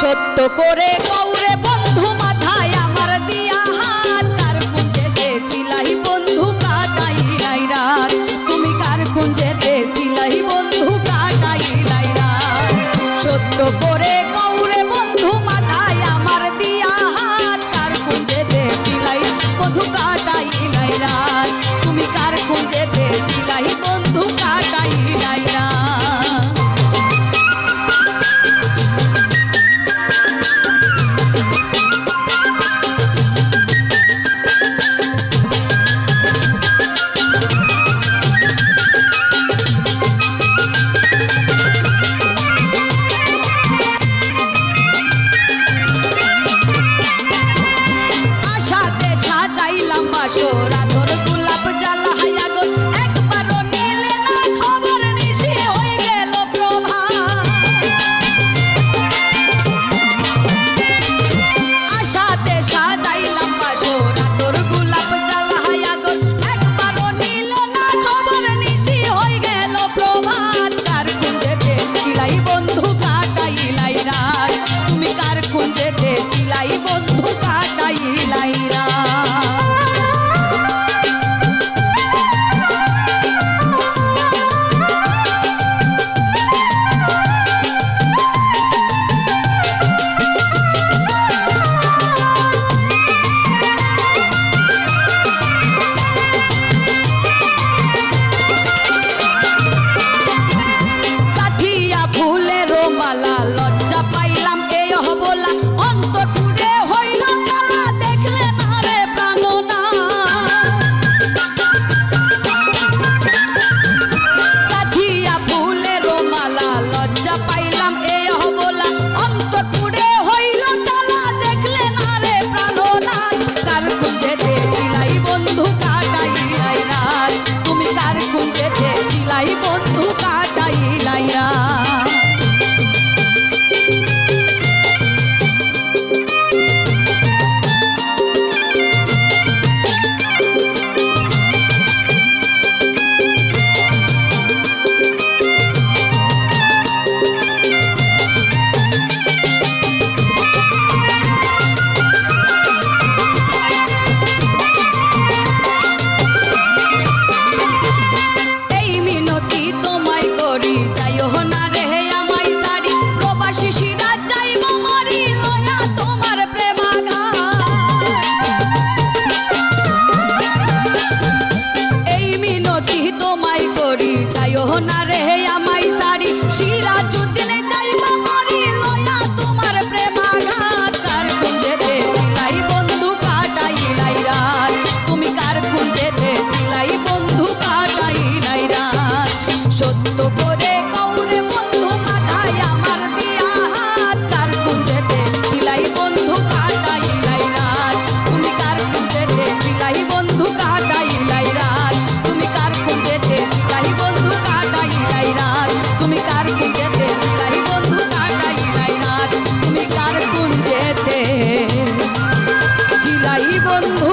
সত্য করে কৌরে বন্ধু মাথায় আমার দিয়া হাত। তার কুঞ্জে দেশিলাই বন্ধু কাটাই রাত? তুমি কার কুঞ্জে দেশিলাই বন্ধু কাটাই রাত? সত্য করে কৌরে বন্ধু মাথায় আমার দিয়া হাত। তার কুঞ্জে দেশিলাই বন্ধু কাটাই রাত? তুমি কার কুঞ্জে দেশিলাই বন্ধু ফুলেরও মালা লজ্জা পাইলাম এ হবলা দিলাম এই অবলা লড়াই করি যাইও না রে আমাই সারি। সিরাজুদ্দিনে যাই বন্ধু